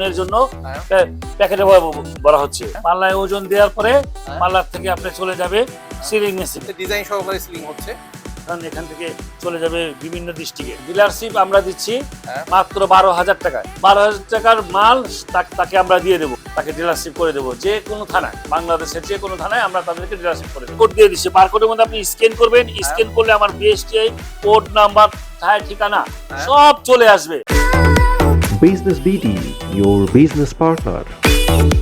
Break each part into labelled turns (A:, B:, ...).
A: ওজনের জন্য
B: হ্যাঁ।
A: প্যাকেটে ভরা হচ্ছে। পাল্লায় ওজন দেওয়ার পরে
B: হ্যাঁ।
A: পাল্লার থেকে আপনি চলে যাবে সিলিং মেশিন
B: ডিজাইন সহকারে সিলিং হচ্ছে।
A: কারণ এখান থেকে চলে যাবে বিভিন্ন ডিস্ট্রিক্টে ডিলারশিপ আমরা দিচ্ছি
B: হ্যাঁ।
A: মাত্র বারো হাজার টাকায়। বারো হাজার টাকার মাল তাকে- আমরা দিয়ে দেবো। তাকে ডিলারশিপ করে দেবো। যে কোনো থানায় বাংলাদেশের যে কোনো থানায় আমরা তাদেরকে ডিলারশিপ করে দেবো। কোড দিয়ে দিচ্ছি। বারকোডের মধ্যে আপনি স্ক্যান করবেন। স্ক্যান করলে আমার বিএসটিআই কোড নাম্বার ঠিকানা
B: হ্যাঁ।
A: সব চলে আসবে।
C: Business BD, your business partner.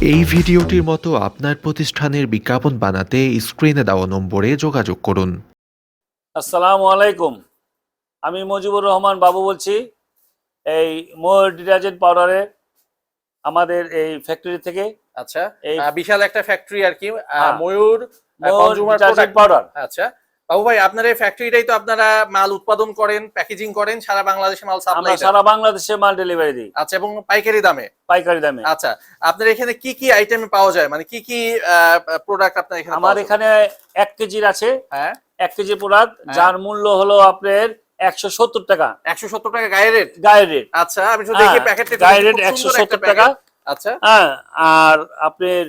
D: এই ভিডিওটির মতো আপনার প্রতিষ্ঠানের বিজ্ঞাপন বানাতে স্ক্রিনে দেওয়া নম্বরে যোগাযোগ করুন
A: আসসালামু আলাইকুম আমি মজিবুর রহমান বাবু বলছি এই ময়ূর ডিটারজেন্ট পাউডারে আমাদের এই ফ্যাক্টরি থেকে
B: আচ্ছা
A: এই-
B: বিশাল একটা ফ্যাক্টরি আর কি
A: হ্যাঁ।
B: Mayur
A: Mayur
B: consumer
A: detergent powder
B: আচ্ছা বাবু ভাই আপনার এই ফ্যাক্টরিটাই তো আপনারা মাল উৎপাদন করেন প্যাকেজিং করেন সারা বাংলাদেশে মাল
A: আমরা
B: সাপ্লাই
A: সারা বাংলাদেশে মাল ডেলিভারি দিই।
B: আচ্ছা এবং পাইকারি দামে?
A: পাইকারি দামে।
B: আচ্ছা আপনার এখানে কি কি আইটেম পাওয়া যায়? মানে কি কি প্রোডাক্ট আপনার এখানে
A: আমার এখানে এক কেজির আছে।
B: হ্যাঁ।
A: এক কেজি প্রোডাক্ট
B: হ্যাঁ।
A: যার মূল্য হলো আপনার একশো সত্তর টাকা।
B: একশো সত্তর টাকা গায়ে রেট
A: গায়ের রেট
B: আচ্ছা আমি দেখি প্যাকেটটা
A: গায়ের রেট একশো সত্তর টাকা।
B: আচ্ছা।
A: হ্যাঁ আর আপনার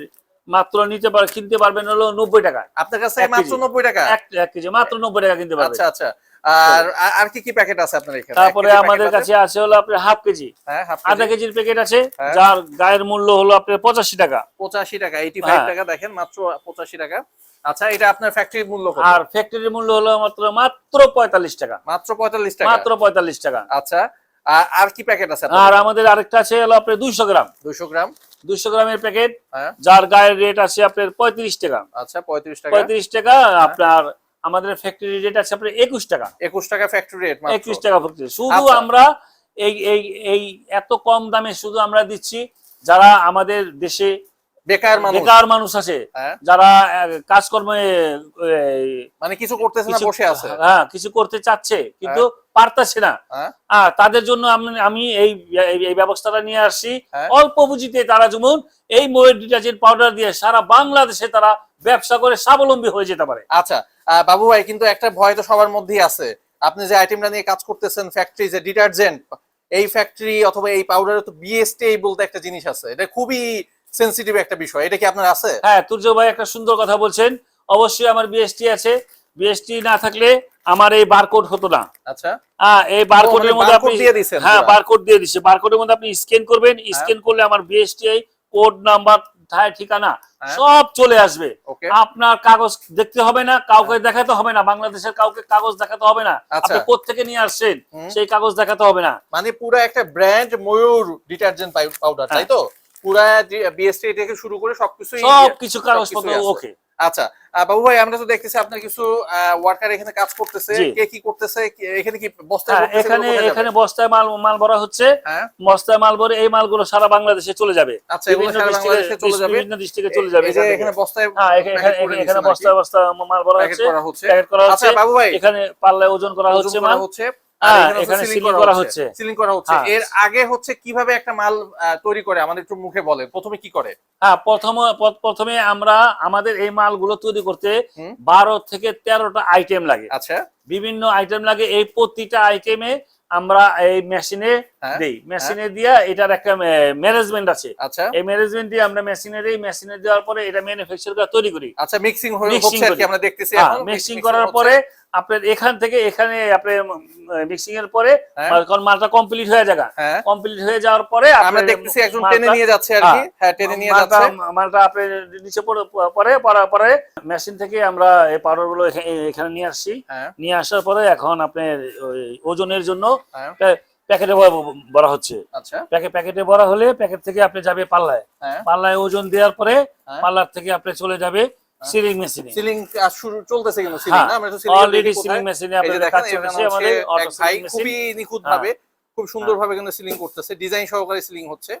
A: মাত্র নিতে পার কিনতে পারবেন হলো নব্বই টাকা
B: আপনার কাছে মাত্র নব্বই টাকা?
A: এক কেজি মাত্র নব্বই টাকা কিনতে পারবেন।
B: আচ্ছা আচ্ছা। আর কি কি প্যাকেট আছে আপনার এখানে?
A: তারপরে আমাদের কাছে আছে? হলো আপনার হাফ কেজি।
B: হ্যাঁ
A: আধা কেজির প্যাকেট আছে
B: হ্যাঁ।
A: যার গায়ের মূল্য হলো আপনার পঁচাশি টাকা।
B: পঁচাশি টাকা এইটি ফাইভ
A: হ্যাঁ।
B: টাকা দেখেন মাত্র পঁচাশি টাকা। আচ্ছা এটা আপনার ফ্যাক্টরির মূল্য
A: আর ফ্যাক্টরির মূল্য হলো মাত্র মাত্র পঁয়তাল্লিশ টাকা।
B: মাত্র পঁয়তাল্লিশ টাকা।
A: মাত্র পঁয়তাল্লিশ টাকা।
B: আচ্ছা আর কি প্যাকেট আছে
A: আর আমাদের আরেকটা আছে হলো আপনার দুইশো গ্রাম।
B: দুইশো গ্রাম।
A: দুইশো গ্রামের প্যাকেট
B: হ্যাঁ।
A: যার গায়ের রেট আছে আপনার পঁয়ত্রিশ টাকা।
B: আচ্ছা পঁয়ত্রিশ টাকা।
A: পঁয়ত্রিশ টাকা আপনার আমাদের ফ্যাক্টরি রেট আছে আপনার একুশ টাকা।
B: একুশ টাকা ফ্যাক্টরি রেট
A: একুশ টাকা ফ্যাক্টরি শুধু
B: আচ্ছা।
A: আমরা এই এই এই এত কম দামে শুধু আমরা দিচ্ছি যারা আমাদের দেশে
B: বেকার মানুষ।
A: বেকার মানুষ আছে।
B: হ্যাঁ।
A: যারা কাজকর্মে
B: মানে কিছু করতেছে না বসে আছে।
A: হ্যাঁ কিছু করতে চাচ্ছে কিন্তু পারতাছে না।
B: হ্যাঁ।
A: হ্যাঁ তাদের জন্য আমি- এই ব্যবস্থাটা নিয়ে আসছি।
B: হ্যাঁ।
A: অল্প পুঁজিতে তারা যেমন এই ময়ূর ডিটারজেন্ট পাউডার দিয়ে সারা বাংলাদেশে তারা ব্যবসা করে স্বাবলম্বী হয়ে যেতে পারে।
B: আচ্ছা বাবু ভাই কিন্তু একটা ভয় তো সবার মধ্যেই আছে। আপনি যে আইটেমটা নিয়ে কাজ করতেছেন ফ্যাক্টরি যে ডিটারজেন্ট এই ফ্যাক্টরি অথবা এই পাউডারে তো বিএসটি বলতে একটা জিনিস আছে। এটা খুবই সেনসিটিভ একটা বিষয়। এটা কি আপনার আছে?
A: হ্যাঁ তুর্য ভাই একটা সুন্দর কথা বলছেন। অবশ্যই আমার বিএসটি আছে। বিএসটি না থাকলে আমার এই বারকোড হতো না।
B: আচ্ছা।
A: হ্যাঁ এই বারকোডের
B: মানে
A: মধ্যে আপনি
B: দিয়ে দিছেন
A: হ্যাঁ বারকোড দিয়ে দিচ্ছে বারকোডের মধ্যে আপনি স্ক্যান করবেন। স্ক্যান করলে আমার বিএসটিআই কোড নাম্বার ঠিকানা
B: হ্যাঁ।
A: সব চলে আসবে। আপনার কাগজ দেখতে হবে না কাউকে দেখাতে হবে না বাংলাদেশের কাউকে কাগজ দেখাতে হবে না।
B: আচ্ছা।
A: আপনি কোত্থেকে নিয়ে আসছেন। সেই কাগজ দেখাতে হবে না।
B: মানে পুরো একটা ব্র্যান্ড ময়ূর ডিটারজেন্ট পাউডার তাই তো? পুরা বিএসটি থেকে শুরু করে সবকিছুই
A: সব কিছু কাগজপত্র ওকে।
B: আচ্ছা বাবু ভাই আমরা তো দেখতেছি আপনার কিছু ওয়ার্কার এখানে কাজ করতেছে কে কি করতেছে এখানে কি বস্তায়
A: হ্যাঁ এখানে? এখানে বস্তায় মাল মাল ভরা হচ্ছে।
B: হ্যাঁ।
A: বস্তায় মাল ভরে এই মালগুলো সারা বাংলাদেশে চলে যাবে।
B: আচ্ছা এগুলো সারা বাংলাদেশে চলে যাবে।
A: বিভিন্ন ডিস্ট্রিক্টে চলে যাবে এখান
B: বস্তায়
A: হ্যাঁ এখানে এখানে-
B: করে
A: এখানে বস্তা
B: আর কি।
A: বস্তা মাল ভরা
B: প্যাকেট
A: হচ্ছে।
B: করা হচ্ছে।
A: করা
B: আচ্ছা বাবু ভাই।
A: এখানে পাল্লায় ওজন করা হচ্ছে মাল।
B: হচ্ছে।
A: এখানে
B: সিলিং
A: সিলিং করা হচ্ছে।
B: সিলিং করা হচ্ছে।
A: হ্যাঁ।
B: এর আগে হচ্ছে কীভাবে একটা মাল তৈরি করে? আমাদের একটু মুখে বলে প্রথমে কি করে?
A: হ্যাঁ প্রথম প্রথমে আমরা আমাদের এই মালগুলো তৈরি করতে বারো থেকে তেরোটা আইটেম লাগে।
B: আচ্ছা।
A: বিভিন্ন আইটেম লাগে। এই প্রতিটা আইটেমে আমরা এই মেশিনে
B: হ্যাঁ,
A: দেই। মেশিনে দিয়া এটার একটা ম্যানেজমেন্ট আছে।
B: আচ্ছা।
A: এই ম্যানেজমেন্ট দিয়ে আমরা মেশিনে দেই। মেশিনে দেওয়ার পরে এটা ম্যানুফ্যাকচার করে তৈরি করি।
B: আচ্ছা মিক্সিং হচ্ছে। আমরা দেখতেছি
A: হ্যাঁ মিক্সিং করার পরে আপনার এখান থেকে এখানে আপনার মিক্সিং এর পরে
B: হ্যাঁ।
A: কারণ মালটা কমপ্লিট হয়ে যাবে।
B: হ্যাঁ।
A: কমপ্লিট হয়ে যাওয়ার পরে
B: আমরা দেখতেছি একজন টেনে নিয়ে যাচ্ছে আর কি। হ্যাঁ। টেনে নিয়ে যাচ্ছে।
A: মালটা আপনি নিচে পড়ে পরে পরে মেশিন থেকে আমরা এই পাউডারগুলো এখানে নিয়ে আসছি।
B: হ্যাঁ।
A: নিয়ে আসার পরে এখন আপনার ওই ওজনের জন্য
B: হ্যাঁ।
A: প্যাকেটে ভরা হচ্ছে।
B: আচ্ছা।
A: প্যাকেট প্যাকেটে ভরা হলে প্যাকেট থেকে আপনি যাবে পাল্লায়।
B: হ্যাঁ।
A: পাল্লায় ওজন দেওয়ার পরে
B: হ্যাঁ।
A: পাল্লার থেকে আপনি চলে যাবে সিলিং মেশিনে
B: সিলিং শুরু চলতেছে কিন্তু সিলিং
A: হ্যাঁ,
B: না? আমরা তো সিলিং
A: অলরেডি সিলিং মেশিনে
B: যে
A: কাজ চলছে আমাদের অটো সিলিং মেশিন
B: খুবই নিখুঁত ভাবে খুব সুন্দর ভাবে কিন্তু সিলিং করতেছে। ডিজাইন সহকারে সিলিং হচ্ছে।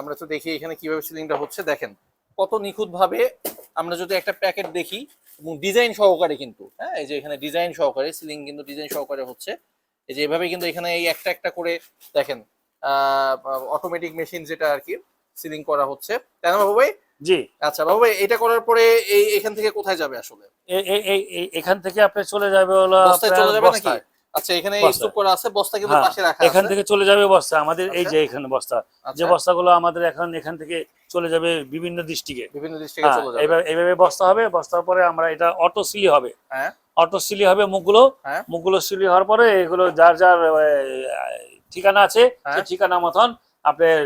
B: আমরা তো দেখি এখানে কীভাবে সিলিংটা হচ্ছে। দেখেন কত নিখুঁত ভাবে আমরা যদি একটা প্যাকেট দেখি এবং ডিজাইন সহকারে কিন্তু হ্যাঁ এই যে এখানে ডিজাইন সহকারে সিলিং কিন্তু ডিজাইন সহকারে হচ্ছে। এই যে এভাবে কিন্তু এখানে এই একটা একটা করে দেখেন অটোমেটিক মেশিন যেটা আর কি সিলিং করা হচ্ছে। তাই না বাবু ভাই
A: জি।
B: আচ্ছা বাবু এটা করার পরে এই এখান থেকে কোথায় যাবে আসলে?
A: এখান থেকে আপনি চলে যাবে হলো
B: বস্তায় চলে যাবে নাকি? আচ্ছা এখানে স্তূপ করা আছে বস্তা কিন্তু
A: হ্যাঁ,
B: পাশে রাখা
A: এখান থেকে চলে যাবে বস্তা আমাদের এই
B: আচ্ছা।
A: যে এখানে বস্তা যে
B: আচ্ছা,
A: বস্তাগুলো আমাদের এখন এখান থেকে চলে যাবে বিভিন্ন ডিস্ট্রিক্টে
B: বিভিন্ন চলে যাবে।
A: এইভাবে এইভাবে বস্তা হবে বস্তার পরে আমরা এটা অটো সিলি হবে।
B: হ্যাঁ।
A: অটো সিলি হবে মুখগুলো।
B: হ্যাঁ।
A: মুখগুলো সিলি হওয়ার পরে এগুলো যার যার ঠিকানা আছে
B: হ্যাঁ।
A: সেই ঠিকানা মতন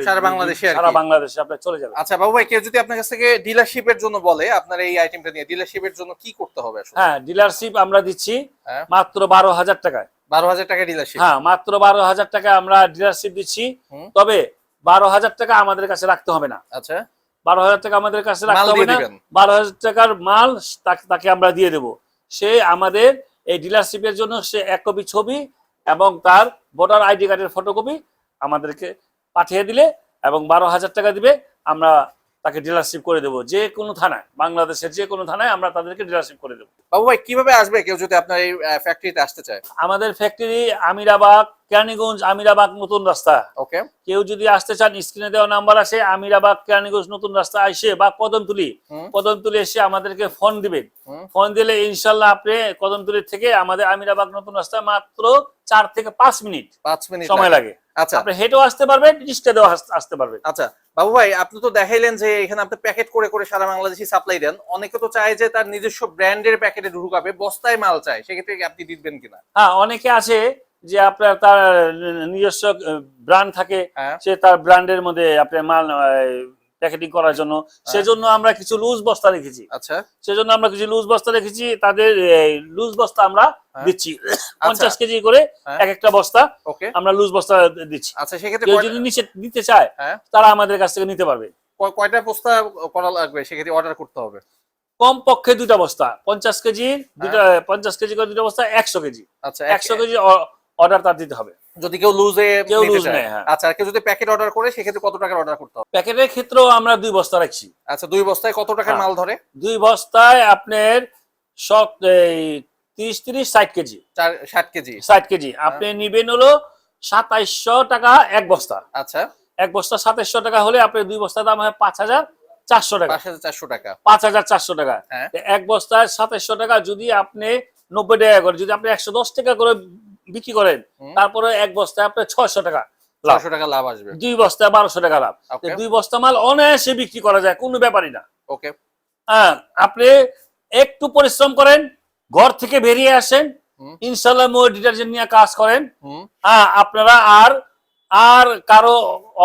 B: সারা বাংলাদেশে
A: সারা বাংলাদেশে আপনি চলে যাবে।
B: আচ্ছা বাবু ভাই কেউ যদি আপনার কাছ থেকে ডিলারশিপের জন্য বলে আপনার এই আইটেমটা নিয়ে ডিলারশিপের জন্য কি করতে হবে
A: হ্যাঁ ডিলারশিপ আমরা দিচ্ছি
B: হ্যাঁ।
A: মাত্র বারো হাজার টাকায়।
B: বারো হাজার টাকা ডিলারশিপ
A: হ্যাঁ মাত্র বারো হাজার টাকা আমরা ডিলারশিপ দিচ্ছি। তবে বারো হাজার টাকা আমাদের কাছে রাখতে হবে না।
B: আচ্ছা।
A: বারো হাজার টাকা আমাদের কাছে রাখতে হবে না। বারো হাজার টাকার মাল তাকে- তাকে আমরা দিয়ে দেব। সে আমাদের এই ডিলারশিপের জন্য সে এক কপি ছবি এবং তার ভোটার আইডি কার্ডের ফটোকপি আমাদেরকে পাঠিয়ে দিলে এবং বারো হাজার টাকা দিবে আমরা তাকে ডিলারশিপ করে দেবো। যে কোনো থানায় বাংলাদেশের যে কোনো থানায় আমরা তাদেরকে ডিলারশিপ করে দেবো।
B: বাবু ভাই কীভাবে আসবে কেউ যদি আপনার এই ফ্যাক্টরিতে আসতে চায়?
A: আমাদের ফ্যাক্টরি আমিরাবাগ কেরানীগঞ্জ আমিরাবাগ নতুন রাস্তা।
B: ওকে
A: কেউ যদি আসতে চান স্ক্রিনে দেওয়া নাম্বার আছে আমিরাবাগ কেরানীগঞ্জ নতুন রাস্তা আসে বা কদমতুলি। কদমতুলি এসে আমাদেরকে ফোন দিবেন। ফোন দিলে ইনশাল্লাহ আপনি কদমতুলি থেকে আমাদের আমিরাবাগ নতুন রাস্তা মাত্র চার থেকে পাঁচ মিনিট
B: পাঁচ মিনিট
A: সময় লাগে।
B: আচ্ছা।
A: আপনি হেঁটেও আসতে পারবেন রিস্টেও আসতে পারবেন।
B: আচ্ছা বাবু ভাই আপনি তো দেখাইলেন যে এখানে আপনি প্যাকেট করে করে সারা বাংলাদেশি সাপ্লাই দেন। অনেকে তো চায় যে তার নিজস্ব ব্র্যান্ডের প্যাকেটে ঢুকাবে বস্তায় মাল চায়। সেক্ষেত্রে আপনি দিবেন কিনা?
A: হ্যাঁ অনেকে আছে যে আপনার তার নিজস্ব ব্র্যান্ড থাকে
B: হ্যাঁ।
A: সে তার ব্র্যান্ডের মধ্যে আপনার মাল প্যাকেটিং করার জন্য। সেজন্য আমরা কিছু লুজ বস্তা রেখেছি।
B: আচ্ছা।
A: সেজন্য আমরা কিছু লুজ বস্তা রেখেছি তাদের লুজ বস্তা আমরা
B: হ্যাঁ।
A: দিচ্ছি। পঞ্চাশ কেজি করে
B: হ্যাঁ।
A: এক একটা বস্তা
B: ওকে।
A: আমরা লুজ বস্তা দিচ্ছি।
B: আচ্ছা সেক্ষেত্রে
A: যদি নিচে নিতে চায়
B: হ্যাঁ।
A: তারা আমাদের কাছ থেকে নিতে পারবে।
B: কয়টা বস্তা করা লাগবে? সেক্ষেত্রে অর্ডার করতে হবে।
A: কম পক্ষে দুটা বস্তা। পঞ্চাশ কেজি দুটা পঞ্চাশ কেজি করে দুটা বস্তা একশো কেজি।
B: আচ্ছা
A: একশো কেজি অর্ডার তার দিতে হবে।
B: যদি কেউ লুজে
A: কেউ লুজ নেয়, হ্যাঁ।
B: আচ্ছা কেউ যদি প্যাকেট অর্ডার করে সেক্ষেত্রে কত টাকার অর্ডার করতে হবে?
A: প্যাকেটের ক্ষেত্রেও আমরা দুই বস্তা রাখছি।
B: আচ্ছা দুই বস্তায় কত টাকার
A: হ্যাঁ।
B: মাল ধরে?
A: দুই বস্তায় আপনার সব এই তিরিশ তিরিশ ষাট কেজি।
B: ষাট কেজি।
A: ষাট কেজি। আপনি নিবেন হলো সাতাইশশো টাকা এক বস্তা।
B: আচ্ছা।
A: এক বস্তা সাতাইশশো টাকা হলে আপনার দুই বস্তার দাম হয় পাঁচ হাজার চারশো টাকা।
B: পাঁচ হাজার চারশো টাকা।
A: পাঁচ হাজার চারশো টাকা।
B: হ্যাঁ।
A: এক বস্তায় সাতাইশশো টাকা যদি আপনি নব্বই টাকা করে যদি আপনি একশো দশ টাকা করে বিক্রি করেন তারপরে এক বস্তায় আপনার ছয়শো টাকা লাভ।
B: টাকা লাভ আসবে।
A: দুই বস্তায় বারোশো টাকা লাভ। দুই বস্তা মাল অনায়াসে বিক্রি করা যায় কোনো ব্যাপারই না।
B: ওকে
A: হ্যাঁ আপনি একটু পরিশ্রম করেন ঘর থেকে বেরিয়ে আসেন ইনশাল্লাহ ডিটারজেন্ট নিয়ে কাজ করেন। হ্যাঁ আপনারা আর আর কারও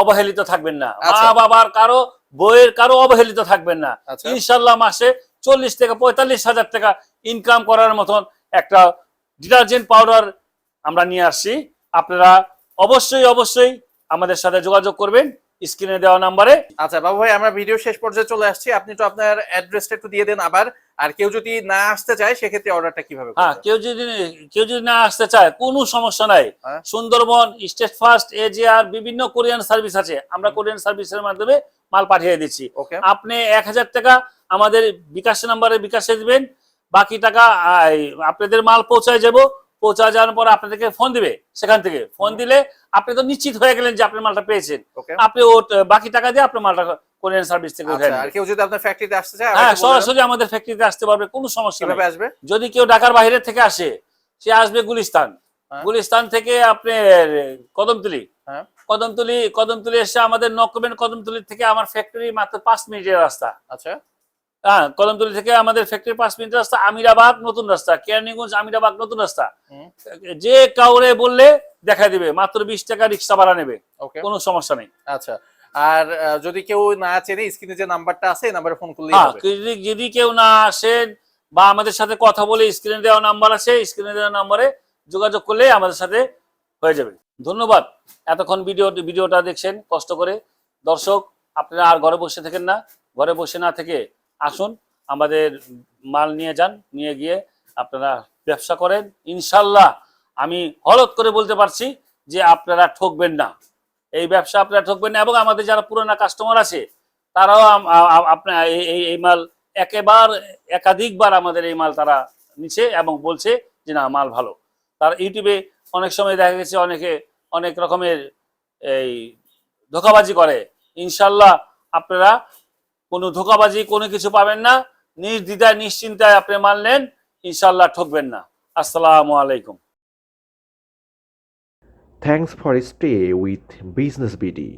A: অবহেলিত থাকবেন না।
B: আচ্ছা।
A: মা বাবার কারও বইয়ের কারও অবহেলিত থাকবেন না।
B: আচ্ছা।
A: ইনশাল্লাহ মাসে চল্লিশ থেকে পঁয়তাল্লিশ হাজার টাকা ইনকাম করার মতন একটা ডিটারজেন্ট পাউডার আমরা নিয়ে আসছি। আপনারা অবশ্যই অবশ্যই আমাদের সাথে যোগাযোগ করবেন। স্ক্রিনে দেওয়া নাম্বারে।
B: আচ্ছা বাবু ভাই আমরা ভিডিও শেষ পর্যায়ে চলে আসছি। আপনি তো আপনার অ্যাড্রেসটা একটু দিয়ে দেন আবার। আর কেউ যদি না আসতে চায় সেক্ষেত্রে অর্ডারটা কীভাবে
A: হ্যাঁ কেউ যদি কেউ যদি না আসতে চায় কোনো সমস্যা নাই।
B: হ্যাঁ।
A: সুন্দরবন স্টেট ফার্স্ট এজিআর বিভিন্ন কোরিয়ান সার্ভিস আছে। আমরা কোরিয়ান সার্ভিসের মাধ্যমে মাল পাঠিয়ে দিচ্ছি।
B: ওকে।
A: আপনি এক হাজার টাকা আমাদের বিকাশ নাম্বারে বিকাশে দিবেন। বাকি টাকা আপনাদের মাল পৌঁছায় যাব। পৌঁছা যাওয়ার পর আপনাদেরকে ফোন দিবে সেখান থেকে। ফোন দিলে আপনি তো নিশ্চিত হয়ে গেলেন যে আপনি মালটা পেয়েছেন। আপনি ও বাকি টাকা দিয়ে আপনার মালটা কোরিয়ান সার্ভিস থেকে উঠে
B: আচ্ছা আর কেউ যদি আপনার ফ্যাক্টরিতে আসতে চায়
A: হ্যাঁ সরাসরি আমাদের ফ্যাক্টরিতে আসতে পারবে কোনো সমস্যা নেই।
B: আসবে?
A: যদি কেউ ঢাকার বাইরে থেকে আসে সে আসবে গুলিস্তান।
B: হ্যাঁ।
A: গুলিস্তান থেকে আপনি কদমতলি।
B: হ্যাঁ।
A: কদমতলি কদমতলি এসে আমাদের নক করবেন কদমতলি থেকে আমার ফ্যাক্টরি মাত্র পাঁচ মিনিটের রাস্তা।
B: আচ্ছা।
A: হ্যাঁ কদমতলি থেকে আমাদের ফ্যাক্টরি পাঁচ মিনিট রাস্তা আমিরাবাগ নতুন রাস্তা কেরানীগঞ্জ আমিরাবাগ নতুন রাস্তা। যে কাউরে বললে দেখা দিবে মাত্র বিশ টাকা রিক্সা ভাড়া নেবে
B: ওকে
A: কোনো সমস্যা নেই।
B: আচ্ছা আর যদি কেউ না চেনে স্ক্রিনে যে নাম্বারটা আছে এই নাম্বারে ফোন করলেই
A: হ্যাঁ যদি যদি কেউ না আসেন বা আমাদের সাথে কথা বলে স্ক্রিনে দেওয়া নাম্বার আছে স্ক্রিনে দেওয়া নাম্বারে যোগাযোগ করলে আমাদের সাথে হয়ে যাবে। ধন্যবাদ। এতক্ষণ ভিডিও ভিডিওটা দেখছেন কষ্ট করে। দর্শক আপনারা আর ঘরে বসে থাকেন না। ঘরে বসে না থেকে আসুন, আমাদের মাল নিয়ে যান, নিয়ে গিয়ে আপনারা ব্যবসা করেন। ইনশাল্লাহ আমি হলত করে বলতে পারছি যে আপনারা ঠকবেন না। এই ব্যবসা আপনারা ঠকবেন না এবং আমাদের যারা পুরোনো কাস্টমার আছে, তারাও আপনার এই, এই- এই মাল একেবার, একাধিকবার আমাদের এই মাল তারা নিচ্ছে এবং বলছে যে না, মাল ভালো। তার ইউটিউবে অনেক সময় দেখা গেছে, অনেকে অনেক রকমের এই ধোকাবাজি করে। ইনশাল্লাহ আপনারা কোনো ধোকাবাজি, কোনো কিছু পাবেন না। নির্দ্বিধায়, নিশ্চিন্তায় আপনি মানলেন ইনশাল্লাহ ঠকবেন না। আসসালামু আলাইকুম।
C: Thanks for stay with business BD